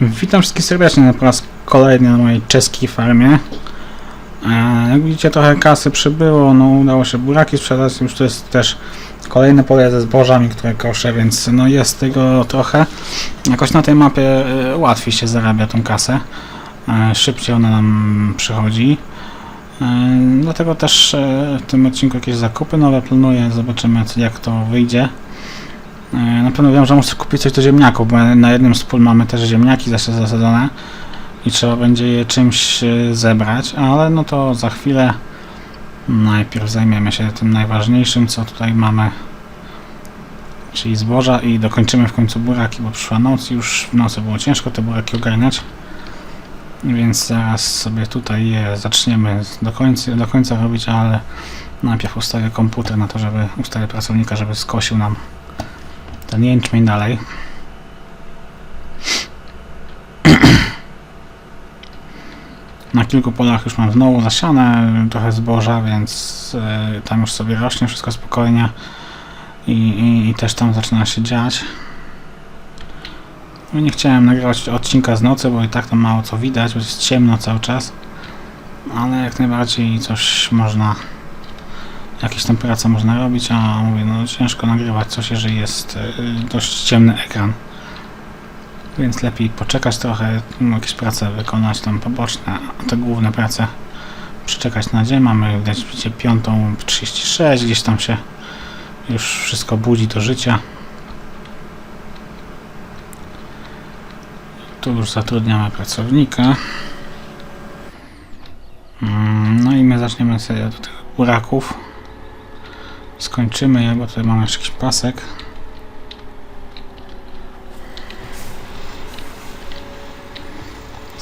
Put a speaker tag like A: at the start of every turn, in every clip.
A: Witam wszystkich serdecznie po raz kolejny na mojej czeskiej farmie. E, Jak widzicie trochę kasy przybyło, no udało się buraki sprzedać, już to jest też kolejne pole ze zbożami, które koszę, więc no jest tego trochę. Jakoś na tej mapie e, łatwiej się zarabia tą kasę, E, szybciej ona nam przychodzi. Dlatego też w tym odcinku jakieś zakupy nowe planuję, zobaczymy jak to wyjdzie. E, Na pewno wiem, że muszę kupić coś do ziemniaków, bo na jednym z pól mamy też ziemniaki zase zasadzone i trzeba będzie je czymś e, zebrać, ale no to za chwilę najpierw zajmiemy się tym najważniejszym, co tutaj mamy, czyli zboża i dokończymy w końcu buraki, bo przyszła noc i już w nocy było ciężko te buraki ogarniać. Więc zaraz sobie tutaj je zaczniemy do końca, do końca robić, ale najpierw ustawię komputer na to, żeby ustawię pracownika, żeby skosił nam ten jęczmień dalej. Na kilku polach już mam znowu zasiane trochę zboża, więc e, tam już sobie rośnie wszystko spokojnie i, i, i też tam zaczyna się dziać. No nie chciałem nagrywać odcinka z nocy, bo i tak tam mało co widać, bo jest ciemno cały czas. Ale jak najbardziej coś można jakieś tam prace można robić, a mówię, no ciężko nagrywać coś, jeżeli jest y, dość ciemny ekran. Więc lepiej poczekać trochę, no, jakieś prace wykonać tam poboczne, a te główne prace przeczekać na dzień. Mamy widać widzicie, 5.36, gdzieś tam się już wszystko budzi do życia. Tu już zatrudniamy pracownika. Mm, No i my zaczniemy sobie od tych buraków. Skończymy bo tutaj jeszcze jakiś pasek.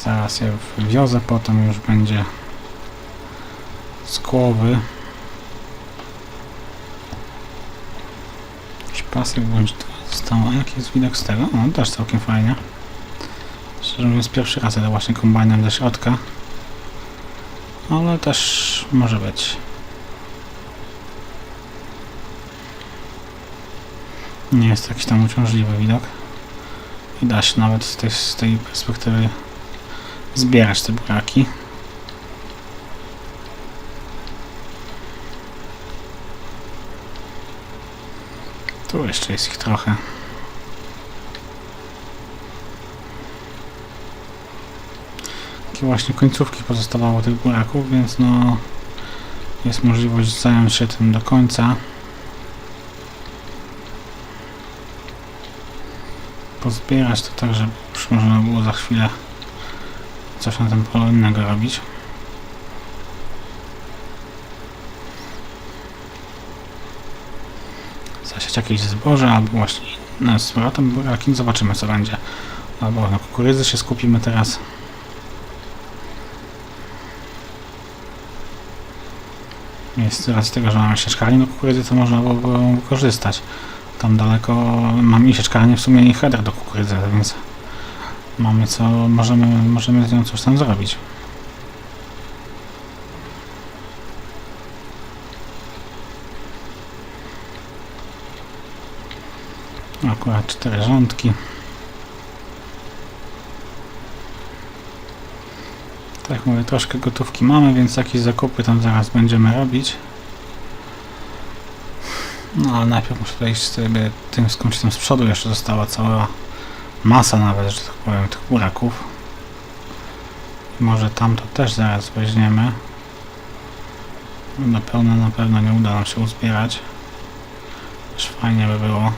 A: Zaraz je wywiozę, potem już będzie skłowy. Jakiś pasek bądź. A jaki jest widok z tego? No też całkiem fajnie. Szczerze mówiąc pierwszy raz jadę właśnie kombajnem do środka. Ale też może być. Nie jest jakiś tam uciążliwy widok. I da się nawet z tej, z tej perspektywy zbierać te buraki. Tu jeszcze jest ich trochę. Takie właśnie końcówki pozostawało tych buraków, więc no jest możliwość zająć się tym do końca. Pozbierać to tak, żeby można było za chwilę coś na tym polu innego robić. Zasiać jakieś zboże albo właśnie no, z powrotem buraki, zobaczymy co będzie. Albo na kukurydzy się skupimy teraz. Jest z racji tego, że mamy sieczkarnię do kukurydzy, to można było go wykorzystać tam daleko mam i sieczkarnię w sumie i header do kukurydzy, więc mamy co, możemy, możemy z nią coś tam zrobić. Akurat cztery rządki. Tak mówię, troszkę gotówki mamy, więc jakieś zakupy tam zaraz będziemy robić. No ale najpierw muszę wejść sobie tym tam z przodu jeszcze została cała masa nawet, że tak powiem, tych buraków. Może tam to też zaraz weźmiemy. Na pewno, na pewno nie uda nam się uzbierać. Też fajnie by było.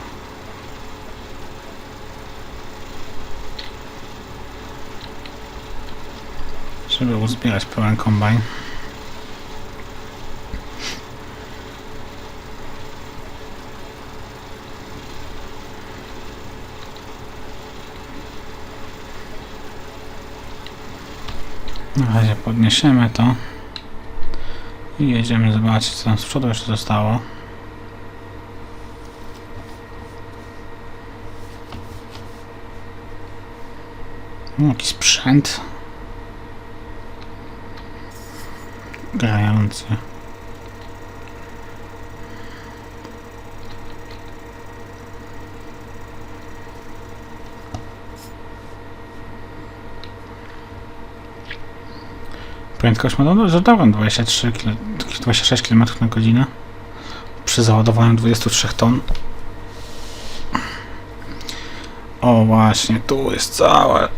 A: Żeby uzbierać pełen kombajn. Na razie podniesiemy to i jedziemy zobaczyć co tam z przodu jeszcze zostało. No, jakiś sprzęt grający. Prędkość dobrą 23 km, 26 km na godzinę. Przy załadowaniu 23 ton. O właśnie, tu jest całe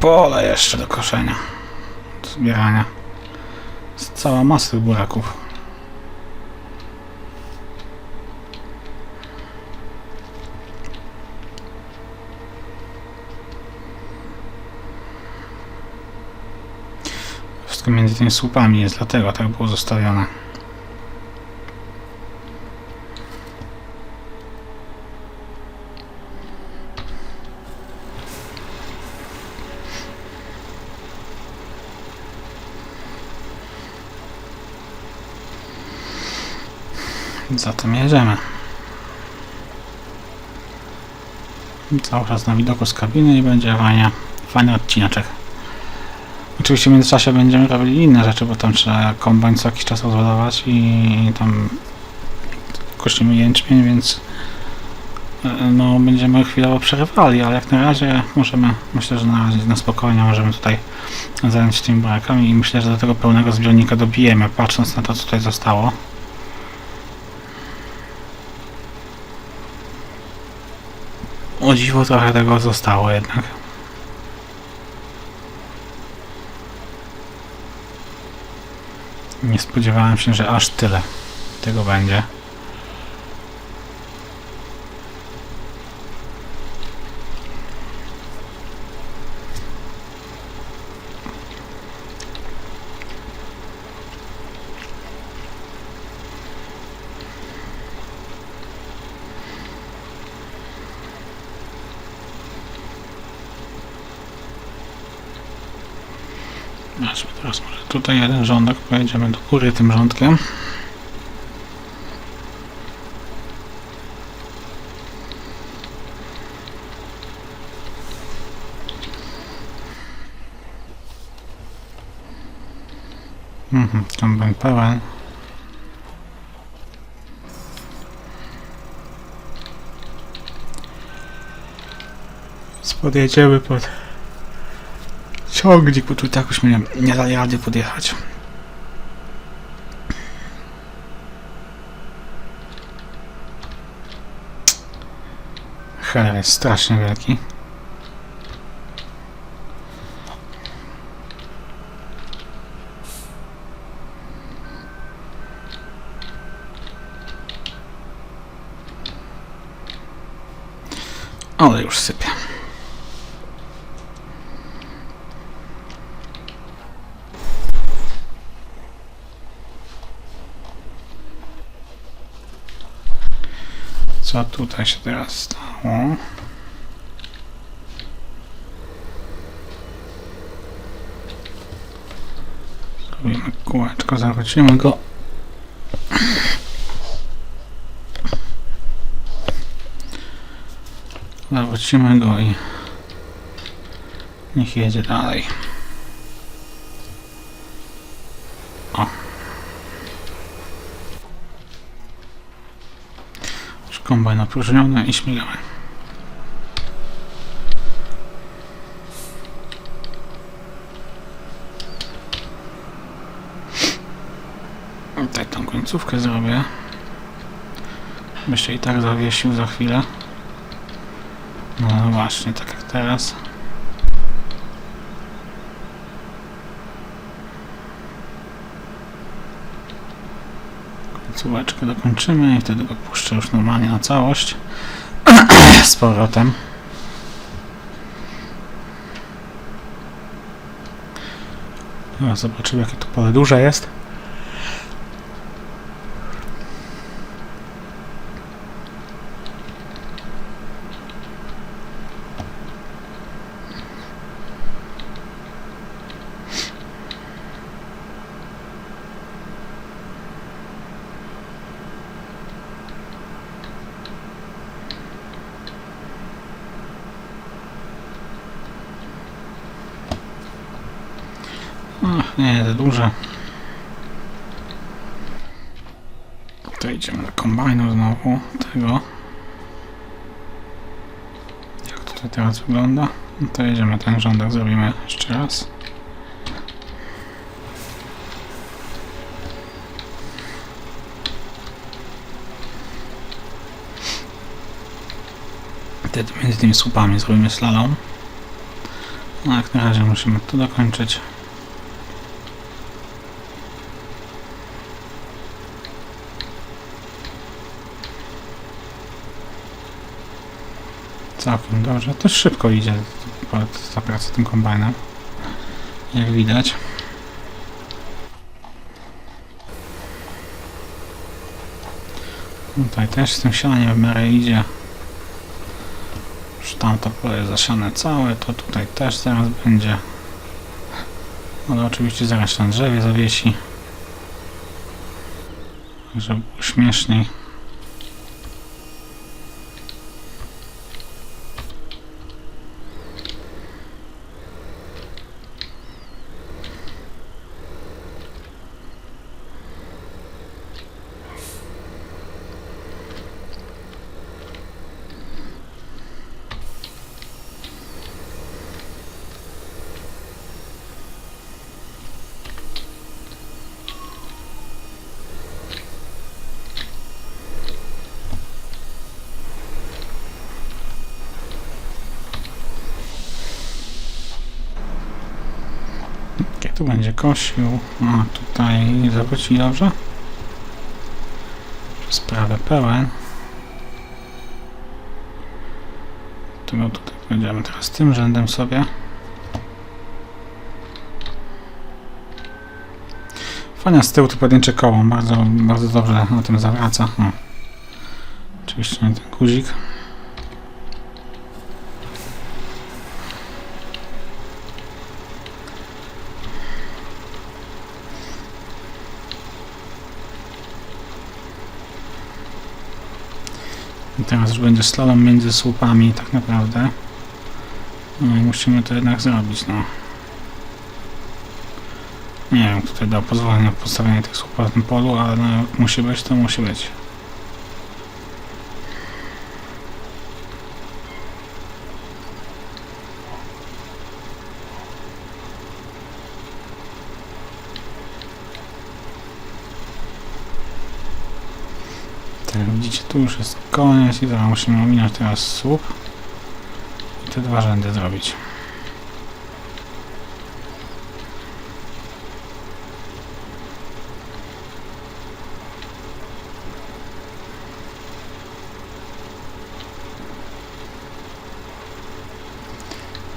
A: pole jeszcze do koszenia. Zbierania. Jest cała masa buraków. Wszystko między tymi słupami jest, dlatego tak było zostawione. Zatem jedziemy. Cały czas na widoku z kabiny i będzie fajnie, fajny odcinaczek. Oczywiście w międzyczasie będziemy robili inne rzeczy, bo tam trzeba kombajn co jakiś czas rozładować i tam kościmy jęczmień, więc e, no będziemy chwilowo przerywali, ale jak na razie możemy, myślę, że na razie na spokojnie możemy tutaj zająć się tymi burakami i myślę, że do tego pełnego zbiornika dobijemy, patrząc na to, co tutaj zostało. O dziwo trochę tego zostało jednak. Nie spodziewałem się, że aż tyle tego będzie. Może tutaj jeden rządek, pojedziemy do góry tym rządkiem. Mhm, kombajn pełen. Podjedziemy pod ciągnik, bo tu tak już mnie nie da rady podjechać. Heller jest strasznie wielki. Ale już. Co tutaj się teraz stało? Zrobimy kółeczko, zawrócimy go. Zawrócimy go i niech jedzie dalej. Kombajn opróżniony i śmigamy. Tutaj tą końcówkę zrobię. Się i tak zawiesił za chwilę. No właśnie, tak jak teraz. Końcóweczkę dokończymy i wtedy go puszczę już normalnie na całość. Z powrotem. Zobaczymy jakie to pole duże jest. kombajnu znowu tego. Jak to teraz wygląda? No to jedziemy, ten rządek zrobimy jeszcze raz. Wtedy między tymi słupami zrobimy slalom. No jak na razie musimy to dokończyć. Całkiem dobrze. To szybko idzie ta praca tym kombajnem. Jak widać. Tutaj też z tym sianiem w miarę idzie. Już tamto pole jest zasiane całe, to tutaj też zaraz będzie. Ale oczywiście zaraz na drzewie zawiesi. Żeby śmieszniej. Jak tu będzie kosił? A tutaj zawróci dobrze? Sprawę pełen. Tego tutaj będziemy teraz tym rzędem sobie. Fajnie z tyłu to pojedyncze koło, bardzo, bardzo dobrze na tym zawraca. Oczywiście nie ten guzik. Teraz już będzie slalom między słupami tak naprawdę. No i musimy to jednak zrobić, no. Nie wiem, kto tutaj dał pozwolenie na postawienie tych słupów na tym polu, ale no, musi być, to musi być. Widzicie, tu już jest koniec i teraz musimy ominąć teraz słup i te dwa rzędy zrobić.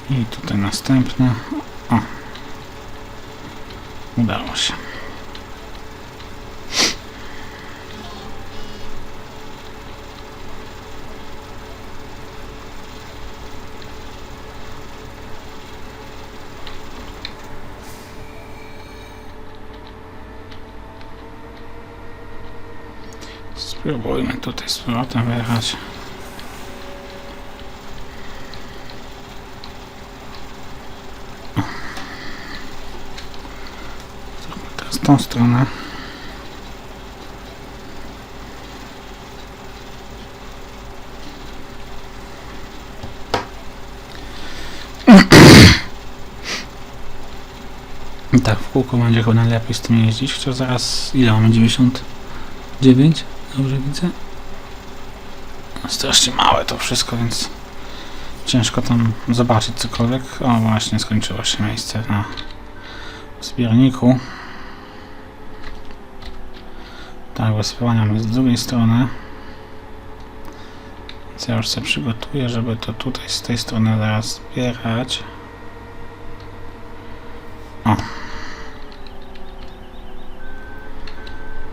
A: I tutaj następne. O. Udało się. Spróbujmy tutaj z powrotem wyjechać. Zróbmy teraz tą stronę. Tak, w kółko będzie chyba najlepiej z tym jeździć, chociaż zaraz ile mamy? 99? Dobrze widzę? No, strasznie małe to wszystko, więc ciężko tam zobaczyć cokolwiek. O, właśnie skończyło się miejsce na zbiorniku. Tak, wysyłania jest z drugiej strony. Więc ja już sobie przygotuję, żeby to tutaj z tej strony zaraz zbierać. O.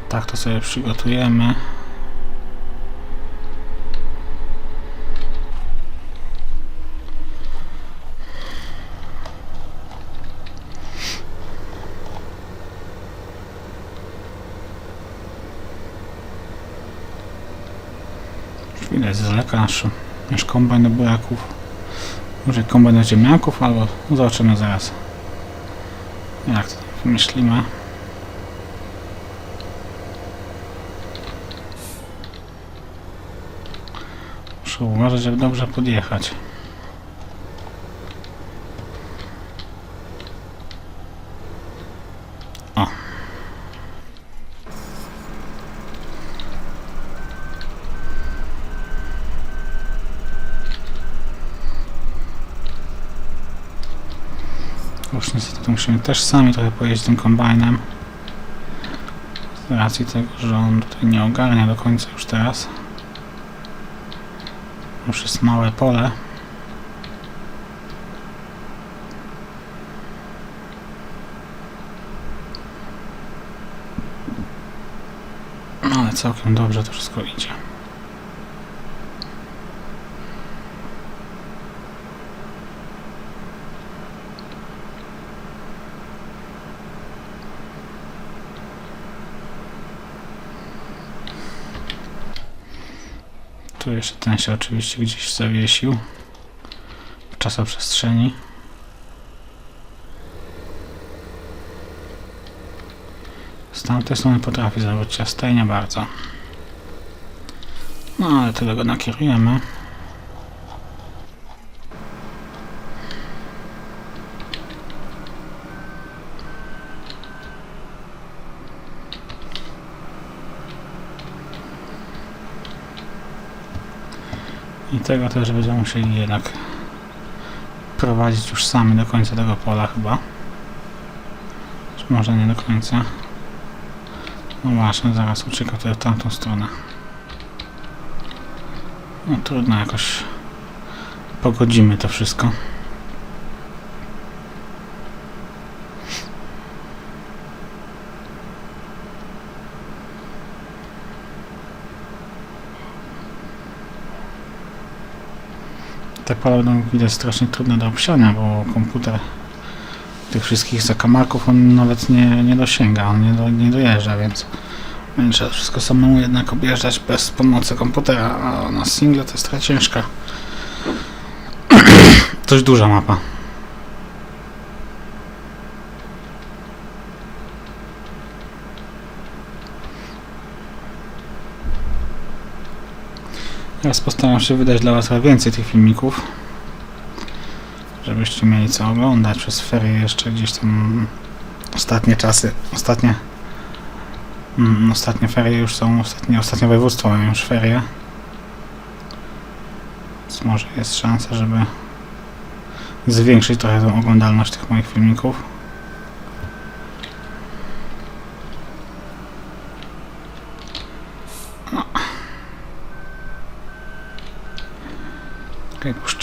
A: Tak to sobie przygotujemy. Już Widać z daleka nasz, kombajn do buraków. Może kombajn do ziemniaków, albo zobaczymy zaraz. Jak to wymyślimy. Muszę uważać, żeby dobrze podjechać. Już niestety musimy też sami trochę pojeździć tym kombajnem. Z racji tego, że on tutaj nie ogarnia do końca już teraz. Już jest małe pole. No ale całkiem dobrze to wszystko idzie. Tu jeszcze ten się oczywiście gdzieś zawiesił w czasoprzestrzeni. Z tamtej strony potrafi zrobić i nie bardzo. No ale tyle go nakierujemy. Tego też będziemy musieli jednak prowadzić już sami do końca tego pola chyba. Czy może nie do końca. No właśnie, zaraz ucieka tutaj w tamtą stronę. No trudno jakoś pogodzimy to wszystko. Te pola będą widać strasznie trudne do obsiania, bo komputer tych wszystkich zakamarków on nawet nie, nie dosięga, on nie, do, nie dojeżdża, więc trzeba wszystko samemu jednak objeżdżać bez pomocy komputera, a na single to jest trochę ciężka. Dość duża mapa. Teraz postaram się wydać dla Was więcej tych filmików, żebyście mieli co oglądać przez ferie jeszcze gdzieś tam ostatnie czasy, ostatnie mm, ostatnie ferie już są, ostatnie, ostatnie województwo mają już ferie. Więc może jest szansa, żeby zwiększyć trochę tą oglądalność tych moich filmików.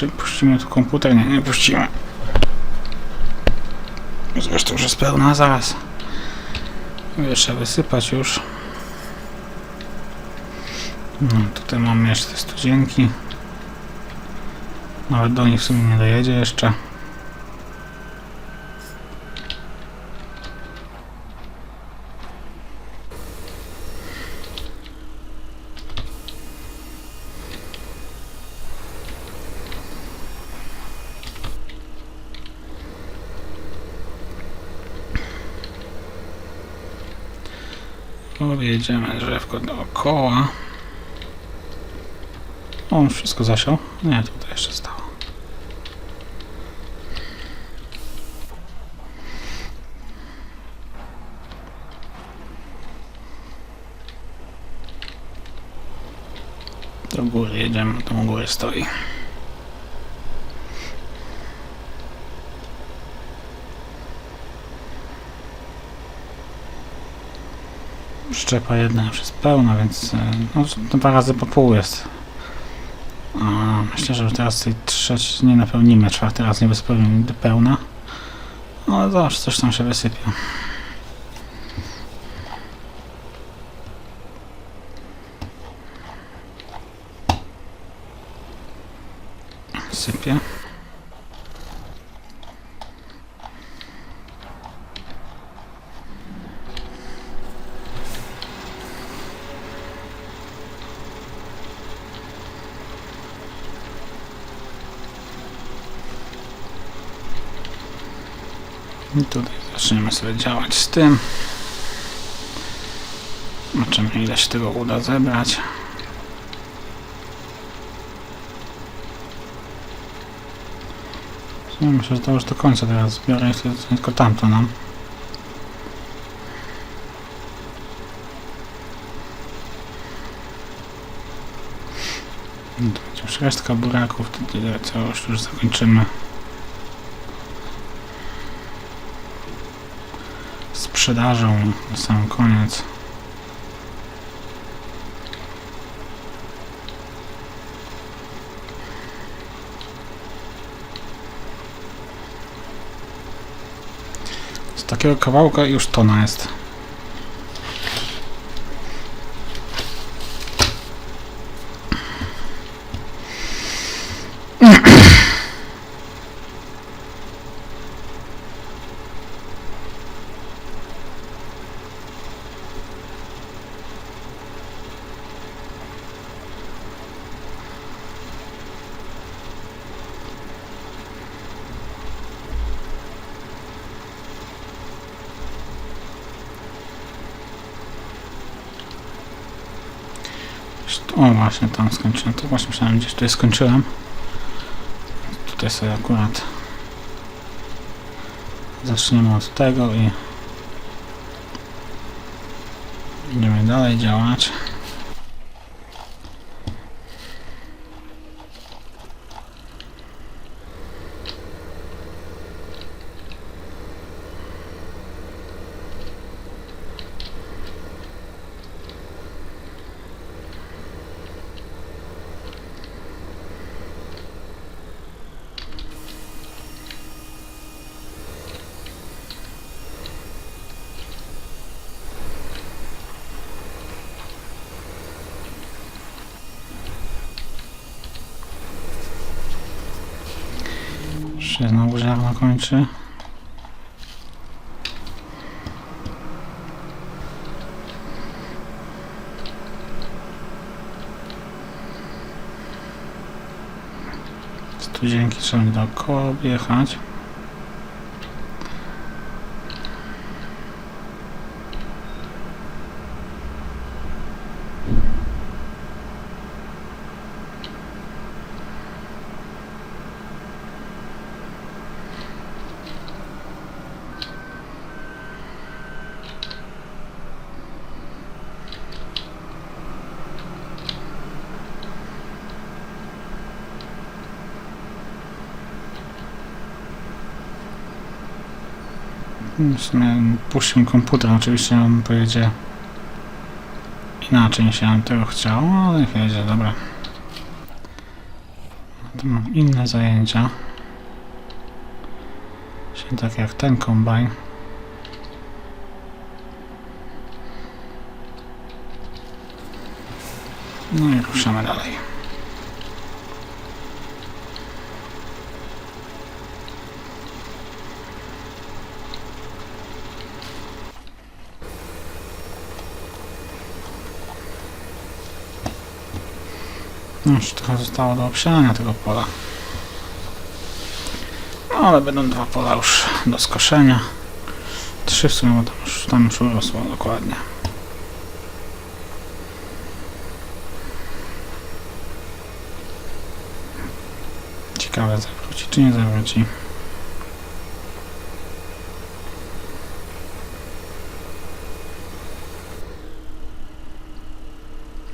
A: Puszczy, puścimy tu komputer? Nie, nie puścimy. Zresztą już jest pełna, zaraz. Trzeba wysypać już. No, tutaj mamy jeszcze te studzienki. Nawet do nich w sumie nie dojedzie jeszcze. Objedziemy drzewko dookoła. O, wszystko zasiał? Nie, tutaj jeszcze stało. Do góry jedziemy, tam góry stoi. Szczepa jedna już jest pełna, więc e, no, dwa razy po pół jest. A, myślę, że teraz tej trzeciej nie napełnimy, czwarty raz nie wypełnimy pełna. No ale zobacz, coś tam się wysypie. Sypie. I tutaj zaczniemy sobie działać z tym. Zobaczymy ile się tego uda zebrać. Myślę, że to już do końca teraz zbiorę i wtedy tylko tamto nam. No To będzie już resztka buraków, wtedy całość już zakończymy. Sprzedażą na sam koniec. Z takiego kawałka już tona jest. O właśnie, tam skończyłem. To właśnie myślałem, gdzieś tutaj skończyłem. Tutaj sobie akurat zaczniemy od tego i będziemy dalej działać. Się znowu ziarno kończy. Studzienki trzeba dookoła objechać. W sumie puścił komputer, oczywiście on pojedzie inaczej ja bym tego chciał, ale jedzie, dobra. Tu mam inne zajęcia. Właśnie tak jak ten kombajn. No i ruszamy dalej. No, Już trochę zostało do obsiania tego pola. No ale będą dwa pola już do skoszenia. Trzy w sumie, bo tam już, tam już urosło dokładnie. Ciekawe zawróci czy nie zawróci.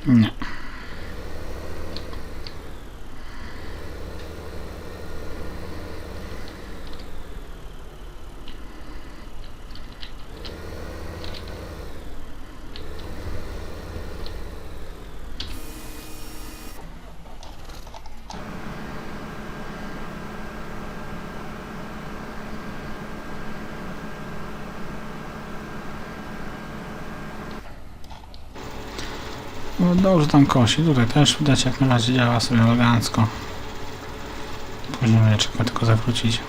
A: Nie. No dobrze tam kosi. Tutaj też widać jak na razie działa sobie elegancko. Później będzie trzeba tylko zawrócić.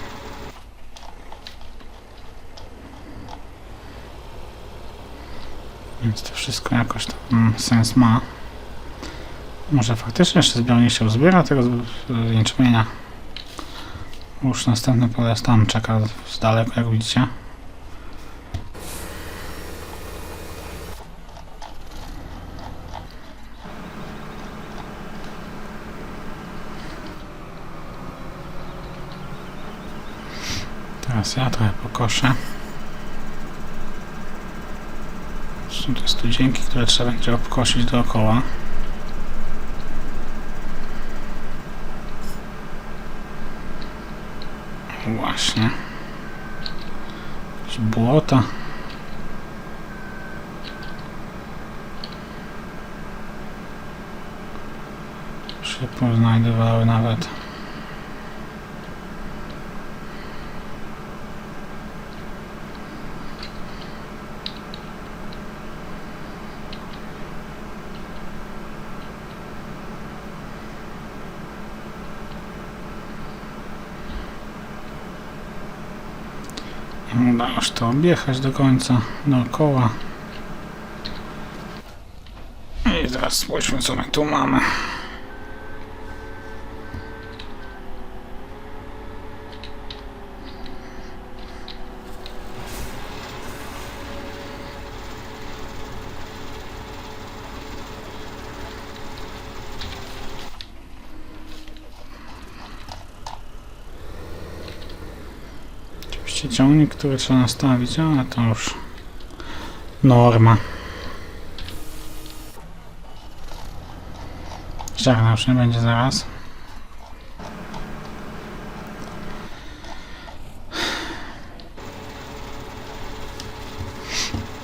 A: Więc to wszystko jakoś tam mm, sens ma. Może faktycznie jeszcze zbiornik się uzbiera tego z- z- jęczmienia. Już następne pole jest tam, czeka z daleko jak widzicie. ja trochę pokoszę. Są te studzienki, które trzeba będzie obkosić dookoła. Właśnie. Jakieś błota. Się poznajdowały nawet. To objechać do końca, dookoła. I teraz spójrzmy co my tu mamy. Oczywiście ciągnik, który trzeba nastawić, ale to już norma. Ściągnę już nie będzie zaraz.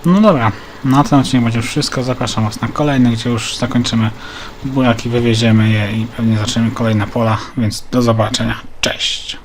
A: No dobra, na ten odcinek będzie już wszystko. Zapraszam Was na kolejny, gdzie już zakończymy buraki, wywieziemy je i pewnie zaczniemy kolejne pola, więc do zobaczenia. Cześć!